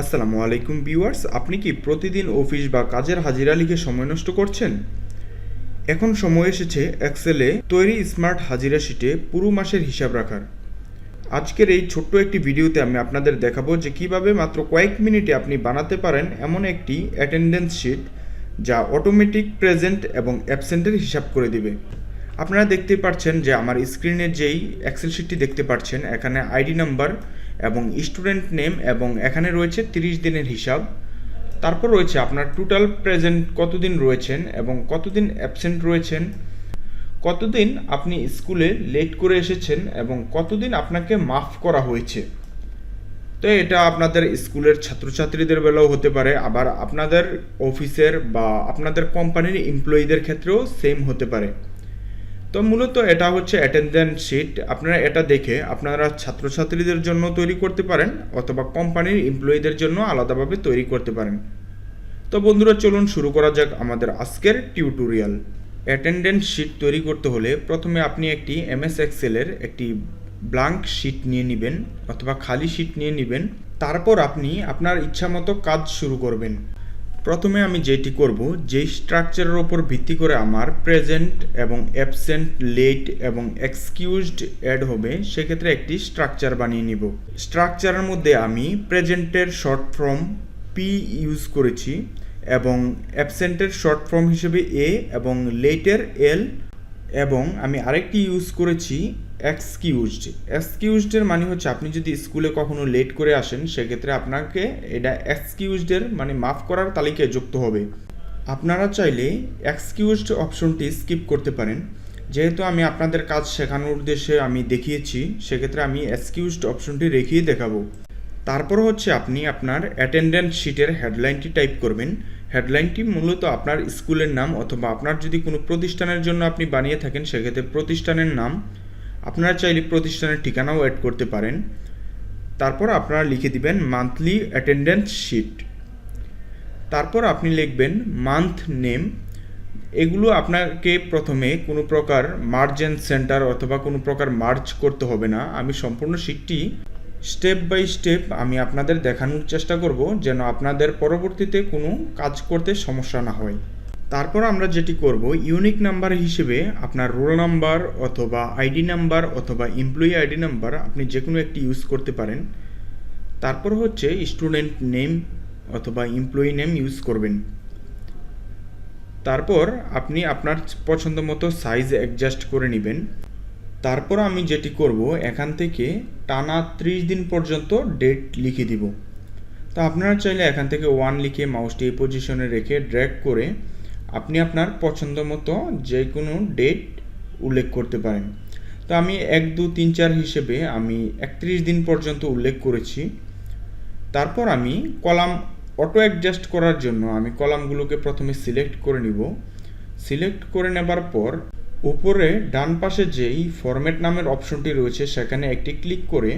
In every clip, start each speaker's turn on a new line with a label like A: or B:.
A: আসসালামু আলাইকুম ভিউয়ার্স, আপনি কি প্রতিদিন অফিস বা কাজের হাজিরা লিখে সময় নষ্ট করছেন? এখন সময় এসেছে এক্সেলে তৈরি স্মার্ট হাজিরা শিটে পুরো মাসের হিসাব রাখার। আজকের এই ছোট্ট একটি ভিডিওতে আমি আপনাদের দেখাবো যে কীভাবে মাত্র কয়েক মিনিটে আপনি বানাতে পারেন এমন একটি অ্যাটেন্ডেন্স শিট যা অটোমেটিক, প্রেজেন্ট এবং অ্যাবসেন্টের হিসাব করে দিবে। আপনারা দেখতে পাচ্ছেন যে আমার স্ক্রিনে যেই এক্সেল শিটটি দেখতে পাচ্ছেন, এখানে আইডি নাম্বার এবং স্টুডেন্ট নেম এবং এখানে রয়েছে তিরিশ দিনের হিসাব। তারপর রয়েছে আপনার টোটাল প্রেজেন্ট কতদিন রয়েছেন এবং কতদিন অ্যাবসেন্ট রয়েছেন। কতদিন আপনি স্কুলে লেট করে এসেছেন এবং কতদিন আপনাকে মাফ করা হয়েছে। তো এটা আপনাদের স্কুলের ছাত্রছাত্রীদের বেলাও হতে পারে, আবার আপনাদের অফিসের বা আপনাদের কোম্পানির এমপ্লয়ীদের ক্ষেত্রেও সেম হতে পারে। তো মূলত এটা হচ্ছে অ্যাটেন্ডেন্স শিট আপনারা এটা দেখে আপনারা ছাত্রছাত্রীদের জন্য তৈরি করতে পারেন অথবা কোম্পানির এমপ্লয়ীদের জন্য আলাদাভাবে তৈরি করতে পারেন। তো বন্ধুরা, চলুন শুরু করা যাক আমাদের আজকের টিউটোরিয়াল অ্যাটেন্ডেন্স শিট তৈরি করতে হলে প্রথমে আপনি একটি এমএস এক্সেলের একটি ব্ল্যাঙ্ক শিট নিয়ে নেবেন অথবা খালি শিট নিয়ে নেবেন। তারপর আপনি আপনার ইচ্ছামতো কাজ শুরু করবেন। প্রথমে আমি যেটি করব, যেই স্ট্রাকচারের ওপর ভিত্তি করে আমার প্রেজেন্ট এবং অ্যাবসেন্ট লেট এবং এক্সকিউজড অ্যাড হবে, সেক্ষেত্রে একটি স্ট্রাকচার বানিয়ে নিব। স্ট্রাকচারের মধ্যে আমি প্রেজেন্টের শর্ট ফর্ম পি ইউজ করেছি এবং অ্যাবসেন্টের শর্ট ফর্ম হিসেবে এ এবং লেটের এল এবং আমি আরেকটি ইউজ করেছি এক্সকিউজড এক্সকিউজডের মানে হচ্ছে আপনি যদি স্কুলে কখনো লেট করে আসেন, সেক্ষেত্রে আপনাকে এটা এক্সকিউজডের মানে মাফ করার তালিকায় যুক্ত হবে। আপনারা চাইলে এক্সকিউজড অপশনটি স্কিপ করতে পারেন। যেহেতু আমি আপনাদের কাজ শেখানোর উদ্দেশ্যে আমি দেখিয়েছি, সেক্ষেত্রে আমি এক্সকিউজড অপশনটি রেখেই দেখাবো। তারপর হচ্ছে আপনি আপনার অ্যাটেন্ডেন্স শিটের হেডলাইনটি টাইপ করবেন। হেডলাইনটি মূলত আপনার স্কুলের নাম অথবা আপনার যদি কোনো প্রতিষ্ঠানের জন্য আপনি বানিয়ে থাকেন, সেক্ষেত্রে প্রতিষ্ঠানের নাম আপনারা চাইলে প্রতিষ্ঠানের ঠিকানাও অ্যাড করতে পারেন। তারপর আপনারা লিখে দিবেন মান্থলি অ্যাটেন্ডেন্স শিট তারপর আপনি লিখবেন মান্থ নেম এগুলো আপনাকে প্রথমে কোনো প্রকার মার্জ অ্যান্ড সেন্টার অথবা কোনো প্রকার মার্জ করতে হবে না। আমি সম্পূর্ণ শিটটি স্টেপ বাই স্টেপ আমি আপনাদের দেখানোর চেষ্টা করব যেন আপনাদের পরবর্তীতে কোনো কাজ করতে সমস্যা না হয়। তারপর আমরা যেটি করব ইউনিক নাম্বার হিসেবে আপনার রোল নাম্বার অথবা আইডি নাম্বার অথবা এমপ্লয়ি আইডি নাম্বার আপনি যে কোনো একটি ইউজ করতে পারেন। তারপর হচ্ছে স্টুডেন্ট নেম অথবা এমপ্লয়ি নেম ইউজ করবেন। তারপর আপনি আপনার পছন্দ মতো সাইজ অ্যাডজাস্ট করে নেবেন। তারপর আমি যেটি করব, এখান থেকে টানা ত্রিশ দিন পর্যন্ত ডেট লিখে দিব। তো আপনারা চাইলে এখান থেকে ওয়ান লিখে মাউসটি এই পজিশনে রেখে ড্র্যাগ করে আপনি আপনার পছন্দ মতো যে কোনো ডেট উল্লেখ করতে পারেন। তো আমি এক, দু, তিন, চার হিসেবে আমি একত্রিশ দিন পর্যন্ত উল্লেখ করেছি। তারপর আমি কলাম অটো অ্যাডজাস্ট করার জন্য আমি কলামগুলোকে প্রথমে সিলেক্ট করে নিব। সিলেক্ট করে নেবার পর উপরে ডান পাশে যেই ফরম্যাট নামের অপশনটি রয়েছে, সেখানে একটি ক্লিক করে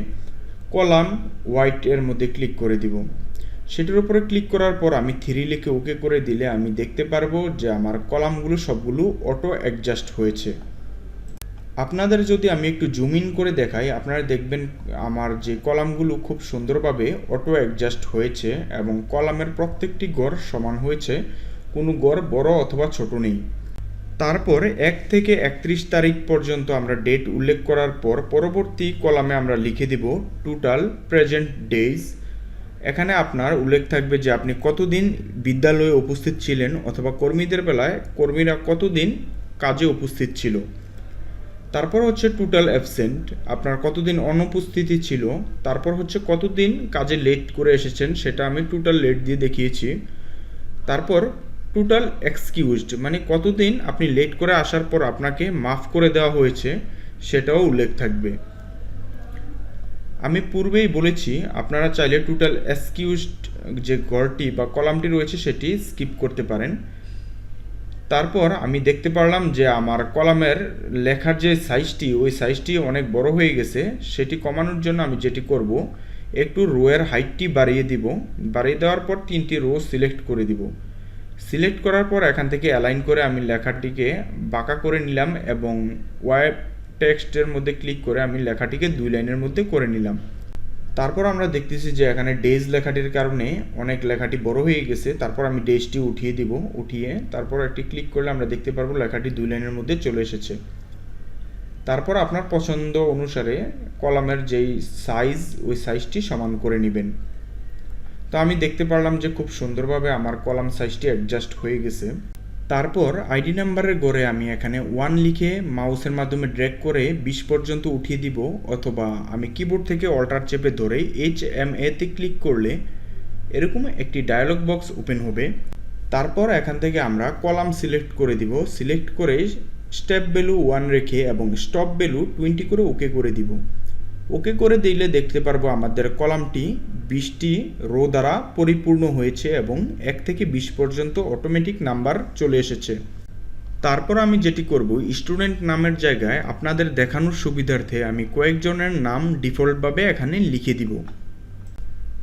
A: কলাম হোয়াইট এর মধ্যে ক্লিক করে দিব। সেটার উপরে ক্লিক করার পর আমি থ্রি লিখে ওকে করে দিলে আমি দেখতে পারব যে আমার কলামগুলো সবগুলো অটো অ্যাডজাস্ট হয়েছে। আপনাদের যদি আমি একটু জুম ইন করে দেখাই, আপনারা দেখবেন আমার যে কলামগুলো খুব সুন্দরভাবে অটো অ্যাডজাস্ট হয়েছে এবং কলামের প্রত্যেকটি গড় সমান হয়েছে, কোনো গড় বড় অথবা ছোট নেই। তারপর এক থেকে একত্রিশ তারিখ পর্যন্ত আমরা ডেট উল্লেখ করার পর পরবর্তী কলামে আমরা লিখে দিব টোটাল প্রেজেন্ট ডেজ এখানে আপনার উল্লেখ থাকবে যে আপনি কতদিন বিদ্যালয়ে উপস্থিত ছিলেন অথবা কর্মীদের বেলায় কর্মীরা কতদিন কাজে উপস্থিত ছিল। তারপর হচ্ছে টোটাল অ্যাবসেন্ট আপনার কতদিন অনুপস্থিতি ছিল, তারপর হচ্ছে কতদিন কাজে লেট করে এসেছেন সেটা আমি টোটাল লেট দিয়ে দেখিয়েছি। তারপর টোটাল এক্সকিউজড মানে কতদিন আপনি লেট করে আসার পর আপনাকে মাফ করে দেওয়া হয়েছে সেটাও উল্লেখ থাকবে। আমি পূর্বেই বলেছি, আপনারা চাইলে টোটাল এক্সকিউজড যে গড়টি বা কলামটি রয়েছে সেটি স্কিপ করতে পারেন। তারপর আমি দেখতে পারলাম যে আমার কলামের লেখার যে সাইজটি ওই সাইজটি অনেক বড় হয়ে গেছে, সেটি কমানোর জন্য আমি যেটি করব, একটু রোয়ের হাইটটি বাড়িয়ে দিব, বাড়িয়ে দেওয়ার পর তিনটি রো সিলেক্ট করে দিব। সিলেক্ট করার পর এখান থেকে অ্যালাইন করে আমি লেখাটিকে বাঁকা করে নিলাম এবং ওয়েব টেক্সটের মধ্যে ক্লিক করে আমি লেখাটিকে দুই লাইনের মধ্যে করে নিলাম। তারপর আমরা দেখতেছি যে এখানে ডেজ লেখাটির কারণে অনেক লেখাটি বড় হয়ে গেছে। তারপর আমি ডেজটি উঠিয়ে দিব, উঠিয়ে তারপর একটি ক্লিক করলে আমরা দেখতে পারব লেখাটি দুই লাইনের মধ্যে চলে এসেছে। তারপর আপনার পছন্দ অনুসারে কলামের যেই সাইজ ওই সাইজটি সমান করে নেবেন। তো আমি দেখতে পারলাম যে খুব সুন্দরভাবে আমার কলাম সাইজটি অ্যাডজাস্ট হয়ে গেছে। তারপর আইডি নাম্বারের গড়ে আমি এখানে ওয়ান লিখে মাউসের মাধ্যমে ড্র্যাগ করে বিশ পর্যন্ত উঠিয়ে দিব অথবা আমি কিবোর্ড থেকে অল্টার চেপে ধরে এইচ এম এতে ক্লিক করলে এরকম একটি ডায়ালগ বক্স ওপেন হবে। তারপর এখান থেকে আমরা কলাম সিলেক্ট করে দিব। সিলেক্ট করে স্টেপ ভ্যালু ওয়ান রেখে এবং স্টপ ভ্যালু টোয়েন্টি করে ওকে করে দিব। ওকে করে দিলে দেখতে পারব আমাদের কলামটি বিশটি রো দ্বারা পরিপূর্ণ হয়েছে এবং এক থেকে বিশ পর্যন্ত অটোমেটিক নাম্বার চলে এসেছে। তারপর আমি যেটি করব স্টুডেন্ট নামের জায়গায় আপনাদের দেখানোর সুবিধার্থে আমি কয়েকজনের নাম ডিফল্টভাবে এখানে লিখে দিব।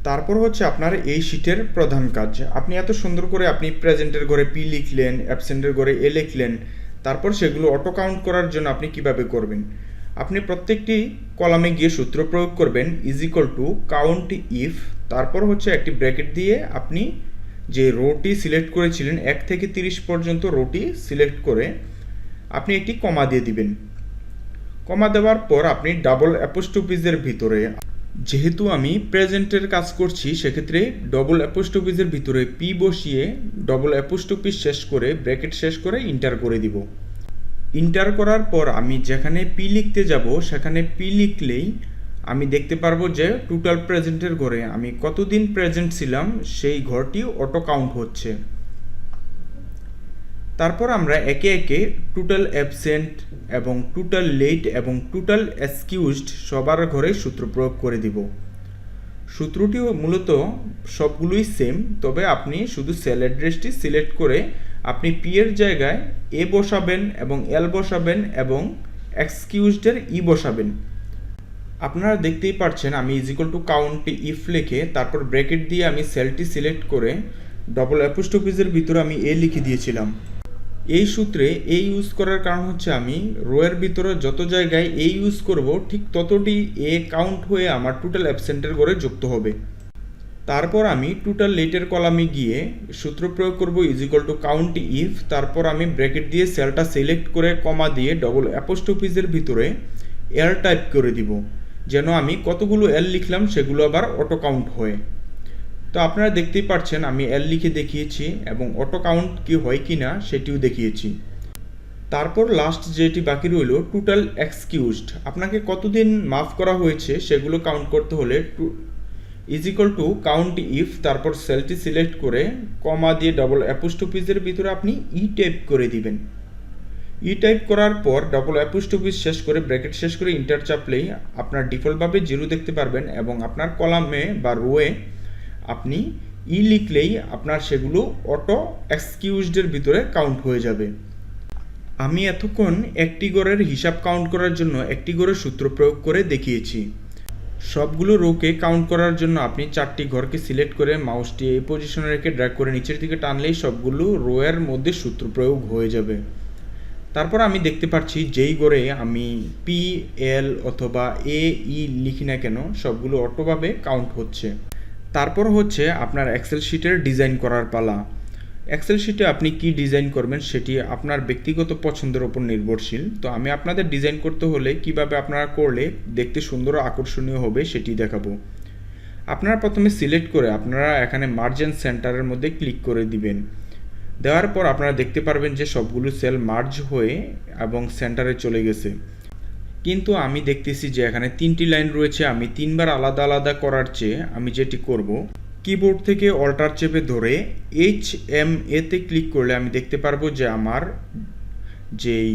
A: তারপর হচ্ছে আপনার এই শিটের প্রধান কাজ। আপনি এত সুন্দর করে আপনি প্রেজেন্টের ঘরে পি লিখলেন অ্যাবসেন্টের ঘরে এ লিখলেন, তারপর সেগুলো অটো কাউন্ট করার জন্য আপনি কীভাবে করবেন? আপনি প্রত্যেকটি কলামে গিয়ে সূত্র প্রয়োগ করবেন is equal to count if তারপর হচ্ছে একটি ব্র্যাকেট দিয়ে আপনি যে রোটি সিলেক্ট করেছিলেন, এক থেকে তিরিশ পর্যন্ত রোটি সিলেক্ট করে আপনি একটি কমা দিয়ে দিবেন। কমা দেওয়ার পর আপনি ডাবল অ্যাপোস্টোপিসের ভিতরে, যেহেতু আমি প্রেজেন্টের কাজ করছি, সেক্ষেত্রে ডবল অ্যাপোস্টোপিসের ভিতরে পি বসিয়ে ডবল অ্যাপোস্টোপিস শেষ করে ব্র্যাকেট শেষ করে ইন্টার করে দিব। ইন্টার করার পর আমি যেখানে পি লিখতে যাব, সেখানে পি লিখলেই আমি দেখতে পারব যে টোটাল প্রেজেন্টের ঘরে আমি কতদিন প্রেজেন্ট ছিলাম, সেই ঘরটি অটো কাউন্ট হচ্ছে। তারপর আমরা একে একে টোটাল অ্যাবসেন্ট এবং টোটাল লেট এবং টোটাল এক্সকিউজড সবার ঘরে সূত্র প্রয়োগ করে দিব। সূত্রটিও মূলত সবগুলোই সেম তবে আপনি শুধু সেল অ্যাড্রেসটি সিলেক্ট করে আপনি পি এর জায়গায় এ বসাবেন এবং এল বসাবেন এবং এক্সকিউজডের ই বসাবেন। আপনারা দেখতেই পাচ্ছেন আমি ইজিক্যাল টু কাউন্টটি ইফ লিখে তারপর ব্র্যাকেট দিয়ে আমি সেলটি সিলেক্ট করে ডবল অ্যাপোস্টোপিসের ভিতরে আমি এ লিখে দিয়েছিলাম। এই সূত্রে এই ইউজ করার কারণ হচ্ছে আমি রোয়ের ভিতরে যত জায়গায় এ ইউজ করব ঠিক ততটি এ কাউন্ট হয়ে আমার টোটাল অ্যাবসেন্টের ঘরে যুক্ত হবে। তারপর আমি টোটাল লেটের কলামে গিয়ে সূত্র প্রয়োগ করব ইজিক্যাল টু কাউন্ট ইফ তারপর আমি ব্র্যাকেট দিয়ে সেলটা সিলেক্ট করে কমা দিয়ে ডবল অ্যাপোস্টোপিসের ভিতরে এল টাইপ করে দিব। যেন আমি কতগুলো এল লিখলাম সেগুলো আবার অটো কাউন্ট হয়ে। তো আপনারা দেখতেই পাচ্ছেন আমি এল লিখে দেখিয়েছি এবং অটো কাউন্ট কি হয় কি না সেটিও দেখিয়েছি। তারপর লাস্ট যেটি বাকি রইল টোটাল এক্সকিউজড আপনাকে কতদিন মাফ করা হয়েছে সেগুলো কাউন্ট করতে হলে is equal to count if তারপর সেলটি সিলেক্ট করে কমা দিয়ে ডবল অ্যাপোস্টোপিসের ভিতরে আপনি ই টাইপ করে দিবেন। ই টাইপ করার পর ডবল অ্যাপোস্টোপিস শেষ করে ব্র্যাকেট শেষ করে ইন্টার চাপলেই আপনার ডিফল্টভাবে জিরো দেখতে পারবেন এবং আপনার কলামে বা রোয়ে আপনি ই লিখলেই আপনার সেগুলো অটো এক্সকিউজডের ভিতরে কাউন্ট হয়ে যাবে। আমি এতক্ষণ একটি গড়ের হিসাব কাউন্ট করার জন্য একটি গড়ের সূত্র প্রয়োগ করে দেখিয়েছি। সবগুলো রোকে কাউন্ট করার জন্য আপনি চারটি ঘরকে সিলেক্ট করে মাউসটি এই পজিশনে রেখে ড্র্যাগ করে নিচের দিকে টানলেই সবগুলো রোয়ের মধ্যে সূত্র প্রয়োগ হয়ে যাবে। তারপর আমি দেখতে পাচ্ছি যেই গড়ে আমি পি এল অথবা এ ই লিখি না কেন, সবগুলো অটোভাবে কাউন্ট হচ্ছে। তারপর হচ্ছে আপনার এক্সেল শিটের ডিজাইন করার পালা। এক্সেল শিটে আপনি কি ডিজাইন করবেন সেটি আপনার ব্যক্তিগত পছন্দের ওপর নির্ভরশীল। তো আমি আপনাদের ডিজাইন করতে হলে কীভাবে আপনারা করলে দেখতে সুন্দর আকর্ষণীয় হবে সেটি দেখাবো। আপনারা প্রথমে সিলেক্ট করে আপনারা এখানে মার্জেন সেন্টারের মধ্যে ক্লিক করে দিবেন। দেওয়ার পর আপনারা দেখতে পারবেন যে সবগুলো সেল মার্জ হয়ে এবং সেন্টারে চলে গেছে। কিন্তু আমি দেখতেছি যে এখানে তিনটি লাইন রয়েছে, আমি তিনবার আলাদা আলাদা করার চেয়ে আমি যেটি করব কিবোর্ড থেকে অল্টার চেপে ধরে এইচ এম এতে ক্লিক করলে আমি দেখতে পারব যে আমার যেই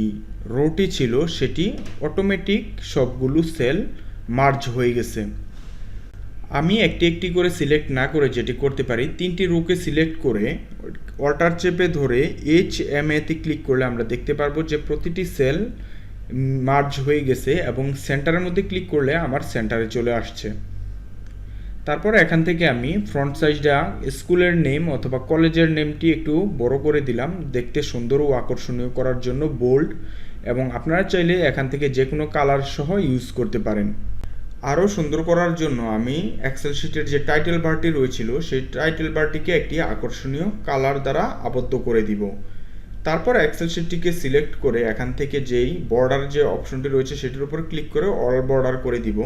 A: রোটি ছিল, সেটি অটোমেটিক সবগুলো সেল মার্জ হয়ে গেছে। আমি একটি একটি করে সিলেক্ট না করে যেটি করতে পারি, তিনটি রোকে সিলেক্ট করে অল্টার চেপে ধরে এইচ এম এতে ক্লিক করলে আমরা দেখতে পারব যে প্রতিটি সেল মার্জ হয়ে গেছে এবং সেন্টারের মধ্যে ক্লিক করলে আমার সেন্টারে চলে আসছে। তারপর এখান থেকে আমি ফ্রন্ট সাইজটা স্কুলের নেম অথবা কলেজের নেমটি একটু বড় করে দিলাম। দেখতে সুন্দর ও আকর্ষণীয় করার জন্য বোল্ড এবং আপনারা চাইলে এখান থেকে যে কোনো কালার সহ ইউজ করতে পারেন। আরও সুন্দর করার জন্য আমি এক্সেল শিটের যে টাইটেল বারটি রয়েছিল, সেই টাইটেল বারটিকে একটি আকর্ষণীয় কালার দ্বারা আবদ্ধ করে দিব। তারপর এক্সেল শিটটিকে সিলেক্ট করে এখান থেকে যেই বর্ডার যে অপশনটি রয়েছে, সেটির উপর ক্লিক করে অল বর্ডার করে দিব।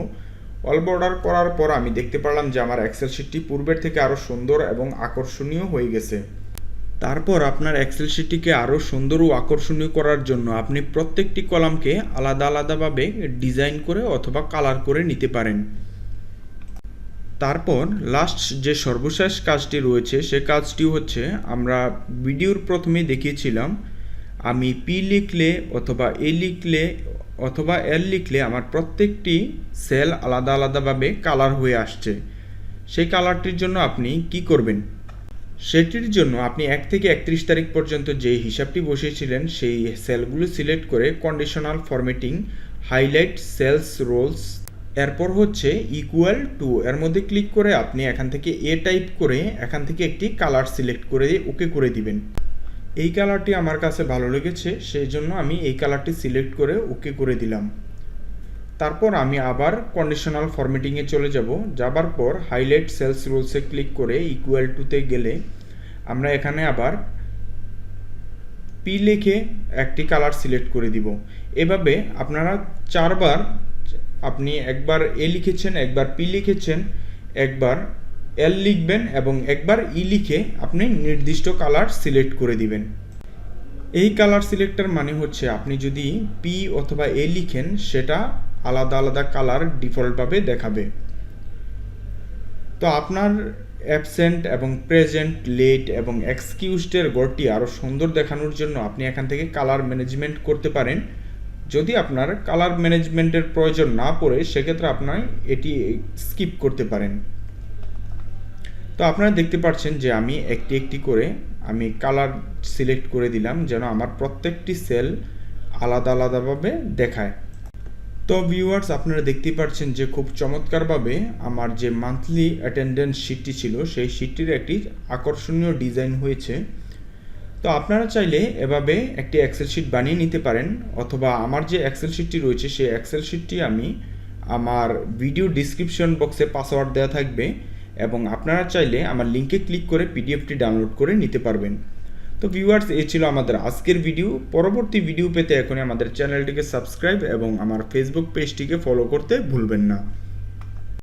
A: অল বর্ডার করার পর আমি দেখতে পারলাম যে আমার এক্সেল শিটটি পূর্বের থেকে আরও সুন্দর এবং আকর্ষণীয় হয়ে গেছে। তারপর আপনার এক্সেল শিটটিকে আরও সুন্দর ও আকর্ষণীয় করার জন্য আপনি প্রত্যেকটি কলামকে আলাদা আলাদাভাবে ডিজাইন করে অথবা কালার করে নিতে পারেন। তারপর লাস্ট যে সর্বশেষ কাজটি রয়েছে, সে কাজটি হচ্ছে আমরা ভিডিওর প্রথমে দেখিয়েছিলাম, আমি পি লিখলে অথবা এ লিখলে অথবা এল লিখলে আমার প্রত্যেকটি সেল আলাদা আলাদাভাবে কালার হয়ে আসছে। সেই কালারটির জন্য আপনি কি করবেন? সেটির জন্য আপনি এক থেকে একত্রিশ তারিখ পর্যন্ত যে হিসাবটি বসিয়েছিলেন, সেই সেলগুলো সিলেক্ট করে conditional formatting highlight cells rules এরপর হচ্ছে ইকুয়াল টু এর মধ্যে ক্লিক করে আপনি এখান থেকে এ টাইপ করে এখান থেকে একটি কালার সিলেক্ট করে ওকে করে দিবেন। এই কালারটি আমার কাছে ভালো লেগেছে, সেই জন্য আমি এই কালারটি সিলেক্ট করে ওকে করে দিলাম। তারপর আমি আবার কন্ডিশনাল ফরম্যাটিংয়ে চলে যাব। যাবার পর হাইলাইট সেলস রুলসে ক্লিক করে ইকুয়াল টুতে গেলে আমরা এখানে আবার পি লিখে একটি কালার সিলেক্ট করে দিব। এভাবে আপনারা চারবার, আপনি একবার এ লিখেছেন, একবার পি লিখেছেন, একবার এল লিখবেন এবং একবার ই লিখে আপনি নির্দিষ্ট কালার সিলেক্ট করে দিবেন। এই কালার সিলেক্টার মানে হচ্ছে আপনি যদি পি অথবা এ লিখেন, সেটা আলাদা আলাদা কালার ডিফল্টভাবে দেখাবে। তো আপনার অ্যাবসেন্ট এবং প্রেজেন্ট লেট এবং এক্সকিউজডের গড়টি আরও সুন্দর দেখানোর জন্য আপনি এখান থেকে কালার ম্যানেজমেন্ট করতে পারেন। যদি আপনার কালার ম্যানেজমেন্টের প্রয়োজন না পড়ে, সেক্ষেত্রে আপনার এটি স্কিপ করতে পারেন। তো আপনারা দেখতে পাচ্ছেন যে আমি একটি একটি করে আমি কালার সিলেক্ট করে দিলাম যেন আমার প্রত্যেকটি সেল আলাদা আলাদাভাবে দেখায়। তো ভিউয়ার্স আপনারা দেখতেই পাচ্ছেন যে খুব চমৎকারভাবে আমার যে মান্থলি অ্যাটেন্ডেন্স শিটটি ছিল, সেই শিটটির একটি আকর্ষণীয় ডিজাইন হয়েছে। তো আপনারা চাইলে এভাবে একটি এক্সেল শিট বানিয়ে নিতে পারেন, অথবা আমার যে এক্সেল শিটটি রয়েছে, সেই এক্সেল শিটটি আমি আমার ভিডিও ডিসক্রিপশন বক্সে পাসওয়ার্ড দেওয়া থাকবে। এবং আপনারা চাইলে আমার লিঙ্কে ক্লিক করে পিডিএফটি ডাউনলোড করে নিতে পারবেন। তো ভিউয়ার্স এ ছিল আমাদের আজকের ভিডিও পরবর্তী ভিডিও পেতে এখনই আমাদের চ্যানেলটিকে সাবস্ক্রাইব এবং আমার ফেসবুক পেজটিকে ফলো করতে ভুলবেন না।